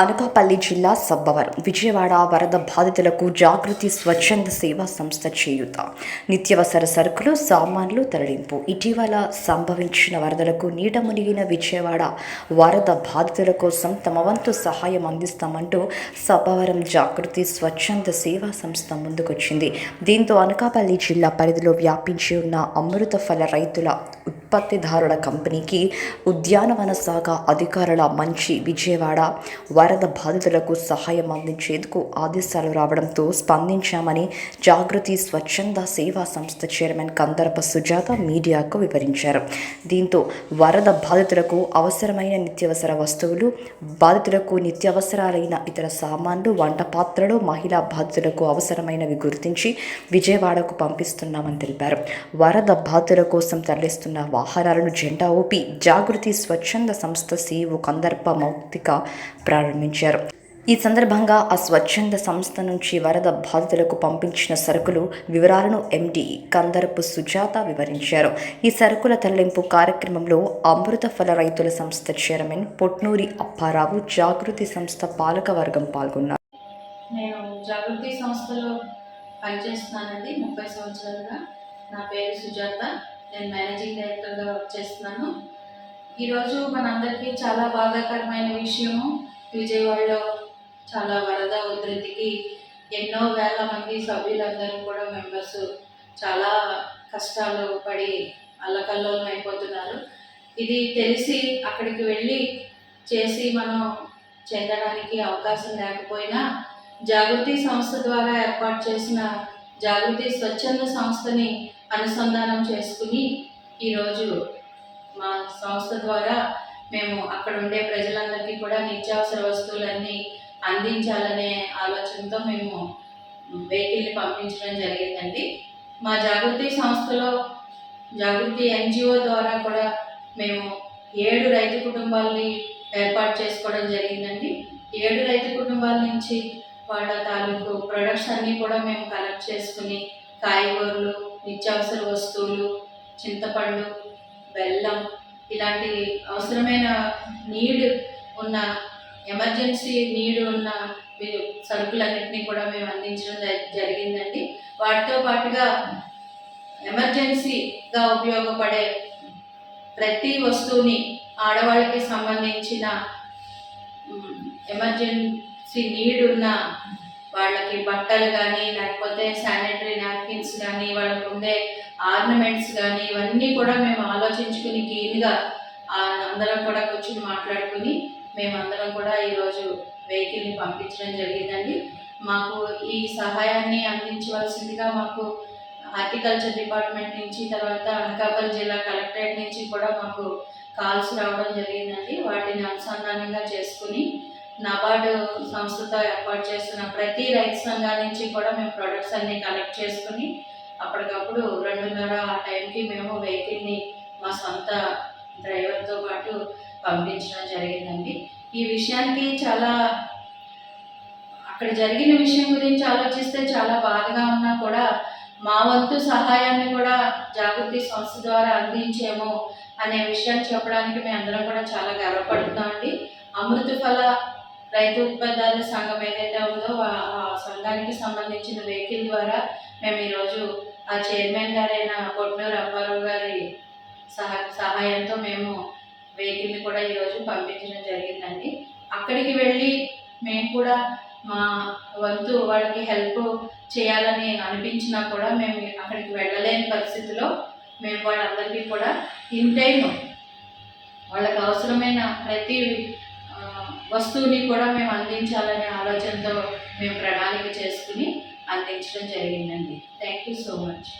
అనకాపల్లి జిల్లా సబ్బవరం. విజయవాడ వరద బాధితులకు జాగృతి స్వచ్ఛంద సేవా సంస్థ చేయుత. నిత్యవసర సరుకులు సామాన్లు తరలింపు. ఇటీవల సంభవించిన వరదలకు నీట మునిగిన విజయవాడ వరద బాధితుల కోసం తమ వంతు సహాయం అందిస్తామంటూ సబ్బవరం జాగృతి స్వచ్ఛంద సేవా సంస్థ ముందుకొచ్చింది. దీంతో అనకాపల్లి జిల్లా పరిధిలో వ్యాపించి ఉన్న అమృత ఫల రైతుల ఉత్పత్తిదారుల కంపెనీకి ఉద్యానవన శాఖ అధికారుల మంచి విజయవాడ వరద బాధితులకు సహాయం అందించేందుకు ఆదేశాలు రావడంతో స్పందించామని జాగృతి స్వచ్ఛంద సేవా సంస్థ చైర్మన్ కందరప సుజాత మీడియాకు వివరించారు. దీంతో వరద బాధితులకు అవసరమైన నిత్యావసర వస్తువులు బాధితులకు నిత్యావసరాలైన ఇతర సామాన్లు వంట పాత్రలు మహిళా బాధితులకు అవసరమైనవి గుర్తించి విజయవాడకు పంపిస్తున్నామని తెలిపారు. వరద బాధితుల కోసం తరలిస్తున్న ఆహారాలను జెండా ఊపి జాగృతి స్వచ్ఛంద సంస్థ సీఈఓ కందర్ప మౌక్తిక ప్రారంభించారు. ఈ సందర్భంగా ఆ స్వచ్ఛంద సంస్థ నుంచి వరద బాధితులకు పంపించిన సరుకులు వివరాలను ఎండి కందరపు సుజాత వివరించారు. ఈ సరుకుల తరలింపు కార్యక్రమంలో అమృత ఫల రైతుల సంస్థ చైర్మన్ పొట్నూరి అప్పారావు జాగృతి సంస్థ పాలకవర్గం పాల్గొన్నారు. నేను జాగృతి సంస్థలో పనిచేస్తున్నానండి ముప్పై సంవత్సరాలుగా. నా పేరు సుజాత. నేను మేనేజింగ్ డైరెక్టర్గా వర్క్ చేస్తున్నాను. ఈరోజు మనందరికీ చాలా బాధాకరమైన విషయము. విజయవాడలో చాలా వరద ఉధృతికి ఎన్నో వేల మంది సభ్యులందరూ కూడా మెంబర్స్ చాలా కష్టాలు పడి అల్లకల్లోలం అయిపోతున్నారు. ఇది తెలిసి అక్కడికి వెళ్ళి చేసి మనం చెందడానికి అవకాశం లేకపోయినా జాగృతి సంస్థ ద్వారా ఏర్పాటు చేసిన జాగృతి స్వచ్ఛంద సంస్థని అనుసంధానం చేసుకుని ఈరోజు మా సంస్థ ద్వారా మేము అక్కడ ఉండే ప్రజలందరికీ కూడా నిత్యావసర వస్తువులన్నీ అందించాలనే ఆలోచనతో మేము వెహికల్ని పంపించడం జరిగిందండి. మా జాగృతి సంస్థలో జాగృతి ఎన్జిఓ ద్వారా కూడా మేము ఏడు రైతు కుటుంబాలని ఏర్పాటు చేసుకోవడం జరిగిందండి. ఏడు రైతు కుటుంబాల నుంచి వాళ్ళ తాలూకు ప్రొడక్ట్స్ అన్నీ కూడా మేము కలెక్ట్ చేసుకుని కాయగూరలు నిత్యావసర వస్తువులు చింతపండు బెల్లం ఇలాంటి అవసరమైన నీడ్ ఉన్న ఎమర్జెన్సీ నీడ్ ఉన్న వి- సరుకులన్నింటినీ కూడా మేము అందించడం జరిగిందండి. వాటితో పాటుగా ఎమర్జెన్సీగా ఉపయోగపడే ప్రతి వస్తువుని ఆడవాళ్ళకి సంబంధించిన ఎమర్జెన్సీ నీడ్ ఉన్న వాళ్ళకి బట్టలు కానీ లేకపోతే శానిటరీ నాప్కిన్స్ కానీ వాళ్ళకు ఉండే ఆర్నమెంట్స్ కానీ ఇవన్నీ కూడా మేము ఆలోచించుకుని క్లీన్గా అందరం కూడా కూర్చుని మాట్లాడుకుని మేమందరం కూడా ఈరోజు వెహికల్ని పంపించడం జరిగిందండి. మాకు ఈ సహాయాన్ని అందించవలసిందిగా మాకు హార్టికల్చర్ డిపార్ట్మెంట్ నుంచి తర్వాత అనకాపల్లి జిల్లా కలెక్టరేట్ నుంచి కూడా మాకు కాల్స్ రావడం జరిగిందండి. వాటిని అనుసంధానంగా చేసుకుని నబార్డు సంస్థతో ఏర్పాటు చేస్తున్న ప్రతి రైతు సంఘాల నుంచి కూడా మేము ప్రొడక్ట్స్ అన్ని కలెక్ట్ చేసుకుని అప్పటికప్పుడు రెండున్నర ఆ టైంకి మేము వెహికల్ని మా సొంత డ్రైవర్తో పాటు పంపించడం జరిగిందండి. ఈ విషయానికి చాలా అక్కడ జరిగిన విషయం గురించి ఆలోచిస్తే చాలా బాధగా ఉన్నా కూడా మా వంతు సహాయాన్ని కూడా జాగృతి సంస్థ ద్వారా అందించేమో అనే విషయాన్ని చెప్పడానికి మేము అందరం కూడా చాలా గర్వపడుతున్నామండి. అమృత ఫల రైతు ఉత్పత్తిదారుల సంఘం ఏదైతే ఉందో ఆ సంఘానికి సంబంధించిన వెహికల్ ద్వారా మేము ఈరోజు ఆ చైర్మన్ గారైన కొట్నూరు అప్పారావు గారి సహా సహాయంతో మేము వెహికల్ని కూడా ఈరోజు పంపించడం జరిగిందండి. అక్కడికి వెళ్ళి మేము కూడా మా వంతు వాళ్ళకి హెల్ప్ చేయాలని అనిపించినా కూడా మేము అక్కడికి వెళ్ళలేని పరిస్థితిలో మేము వాళ్ళందరికీ కూడా ఇన్ టైం వాళ్ళకి అవసరమైన ప్రతి వస్తువుని కూడా మేము అందించాలనే ఆలోచనతో మేము ప్రణాళిక చేసుకుని అందించడం జరిగిందండి. Thank you so much